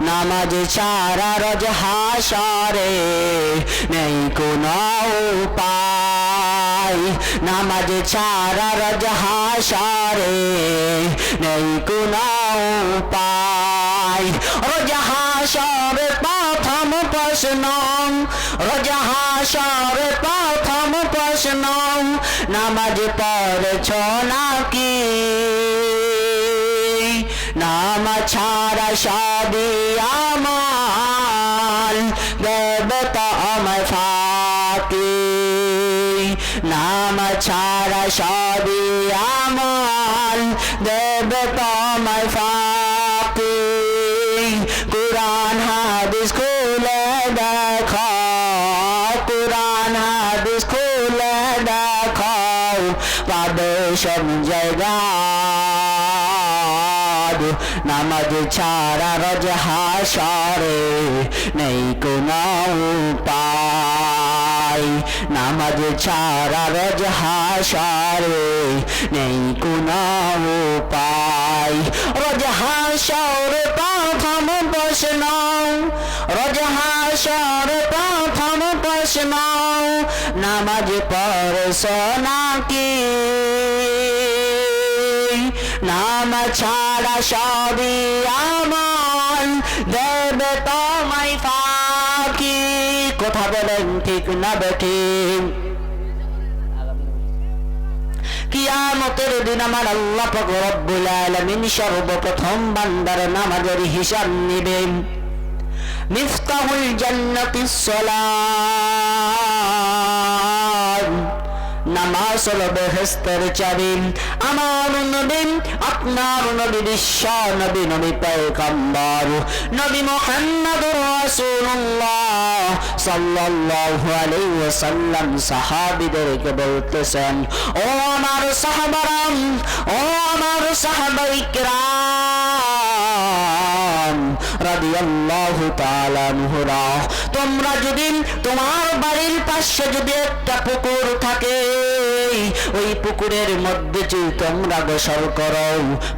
নামাজ ছাড়া রজ হাসরে নেই কোনো উপায়। নামাজ ছাড়া রজ হাসরে নেই কোনো উপায়। রোজ হাসরে প্রথম প্রশ্ন, রোজ হাসরে প্রথম প্রশ্ন, নামাজ পড়ছ নাকি? নাম ছাড়া সবই আমার। দেবতা আমায় ফাঁকি। নাম ছাড়া সবই আমার। দেবতা আমায় ফাঁকি। কোরআন, হাদিস খুলে দেখো। কোরআন, হাদিস খুলে দেখো। পাবে সব জায়গা। নামাজ ছাড়া রজ হাসরে নেই কোনো উপায়। নামাজ ছাড়া রজ হাসরে নেই কোনো উপায়। রজ হাসর প্রথম প্রশ্ন, রজ হাসর প্রথম প্রশ্ন, নামাজ পড়ছ নাকি? নাম ছাড়া সবই আমল দেবে তোমায় ফাঁকি কথা বলেন ঠিক না বেঠিক কিয়ামতের দিন আমার আল্লাহ রব্বুল আলামিন সর্বপ্রথম বান্দার নামাজের হিসাব নেবেন। মিফতাহুল জান্নাতিস সালাম নামাজ বেহেস্তের চাবি। আমার নবী, আপনার নবী বিশ্ব নবী নবী নবী মুহাম্মদুর রাসূলুল্লাহ সাল্লাল্লাহু আলাইহি ওয়াসাল্লাম সাহাবীদেরকে বলতেছেন, ও আমার সাহাবারাম, ও আমার সাহাবাই তোমরা যদি তোমার বাড়ির পাশে যদি একটা পুকুর থাকে, ওই পুকুরের মধ্যে যদি তোমরা গোসল করো,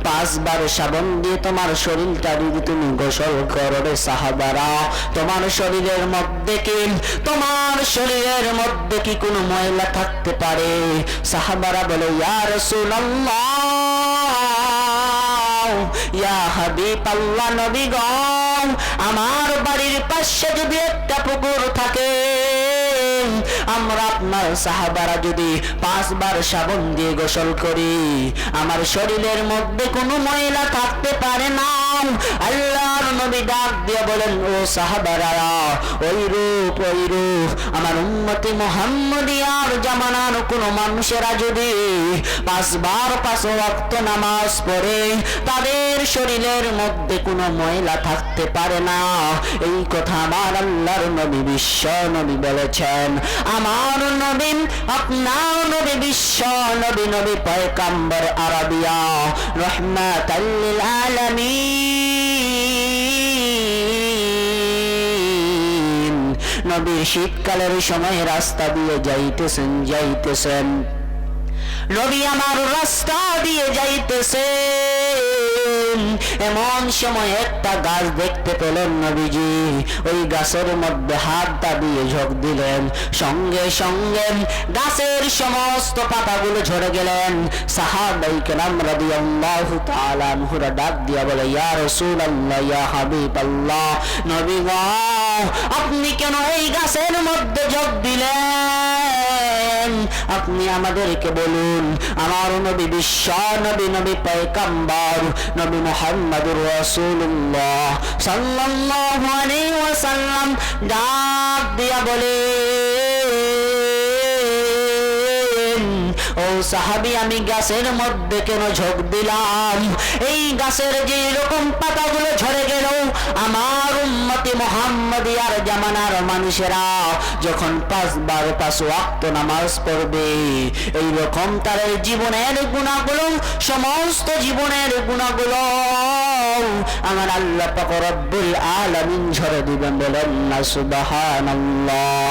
পাঁচবার সাবন দিয়ে তোমার শরীরটা যদি তুমি গোসল করো রে সাহাবারা, তোমার শরীরের মধ্যে কি, তোমার শরীরের মধ্যে কি কোনো ময়লা থাকতে পারে? সাহাবারা বলে, ইয়া রাসূলুল্লাহ! ইয়া হাবিব আল্লাহ নবী গম আমার বাড়ির পাশে যদি একটা পুকুর থাকে আমরা আপনার সাহাবারা যদি পাঁচবার সাবন দিয়ে গোসল করি, আমার শরীরের মধ্যে কোনো ময়লা থাকতে পারে না। আল্লাহর নবী ডাক দিয়ে বলেন, ও সাহাবারা, ওই রূপ ওই রূপ, আমার উম্মতি মোহাম্মদিয়ার জামানার কোন মানুষেরা যদি পাঁচবার পাঁচ ওয়াক্ত নামাজ পড়ে, তাদের শরীরের মধ্যে কোনো ময়লা থাকতে পারে না। এই কথা আমার আল্লাহর নবী বিশ্ব নবী বলেছেন। আমার নবী, আপনার নবী বিশ্ব নবী নবী পয়কাম্বর আরবিয়া, রহমাতাল্লিল আলামিন। নবী শীতকালের সময় রাস্তা দিয়ে যাইতেছেন যাইতেছেন। নবী আমার রাস্তা দিয়ে যাইতেছে। এমন সময় একটা গাছ দেখতে পেলেন নবীজি। ওই গাছের মধ্যে হাতটা দিয়ে ঝোঁক দিলেন। সঙ্গে সঙ্গে গাছের সমস্ত পাতাগুলো ঝরে গেলেন। সাহাবাই কেরাম রাদিয়াল্লাহু তাআলা আনহুরা ডাক দিয়া বলে, ইয়া রাসূলুল্লাহ, ইয়া হাবিবাল্লাহ, নবী আপনি কেন এই গাছের মধ্যে ঝোঁক দিলেন? আপনি আমাদেরকে বলুন, আমার নবী বিশ্ব, নবী নবী পয়কাম্বর নবী মুহাম্মদুর রাসূলুল্লাহ সাল্লাল্লাহু আলাইহি ওয়াসাল্লাম ডাক দিয়া বলে ও সাহাবি, আমি গাছের মধ্যে কেন ঝোঁক দিলাম? এই গাছের যে রকম পাতাগুলো ঝরে গেল, আমার উম্মতি মোহাম্মদিয়ার জামানার মানুষেরা যখন পাঁচবার পাঁচ ওয়াক্ত নামাজ পড়বে এই রকম তার জীবনের গুণাগুলো, সমস্ত জীবনের গুণাগুলো আমার আল্লাহ পাক রব্বুল আলামিন ঝরে দিবেন বলেন না, সুবহানাল্লাহ।